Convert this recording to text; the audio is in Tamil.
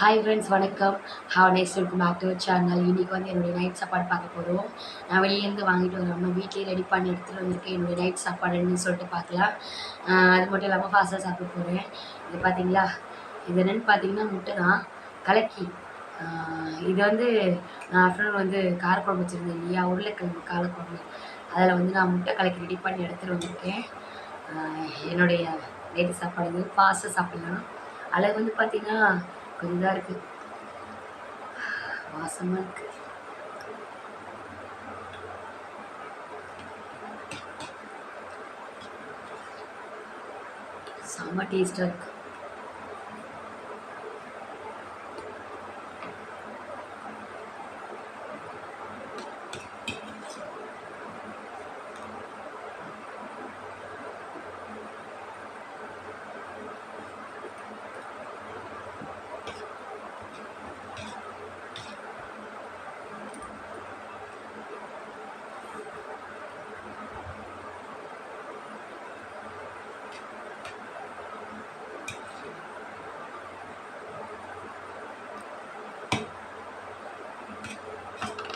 ஹாய் ஃப்ரெண்ட்ஸ் வணக்கம். Have nice welcome back to channel இன்றைக்கி வந்து என்னுடைய நைட் சாப்பாடு பார்க்க போகிறோம் நான் வெளியிலேருந்து வாங்கிட்டு வராமல் வீட்டிலே ரெடி பண்ணி எடுத்துகிட்டு வந்திருக்கேன். என்னுடைய நைட் சாப்பாடுன்னு சொல்லிட்டு பார்க்கலாம். அது மட்டும் இல்லாமல் ஃபாஸ்ட்டாக சாப்பிட போகிறேன் இது பார்த்தீங்களா இது என்னென்னு பார்த்தீங்கன்னா முட்டை தான். கலக்கி. இது வந்து நான் ஆஃப்டர்நூன் வந்து காரக்குழம்பு வச்சுருந்தேன் இல்லையா? உருளைக்கிழங்கு காரக்குழம்பு. அதில் வந்து நான் முட்டை கலக்கி ரெடி பண்ணி எடுத்துகிட்டு வந்திருக்கேன். என்னுடைய நைட்டு சாப்பாடு வந்து ஃபாஸ்ட்டாக சாப்பிட்லாம். அழகு வந்து பார்த்தீங்கன்னா கொஞ்சம் இதாக இருக்குது வாசமாக இருக்குது செம்ம டேஸ்ட்டாக இருக்குது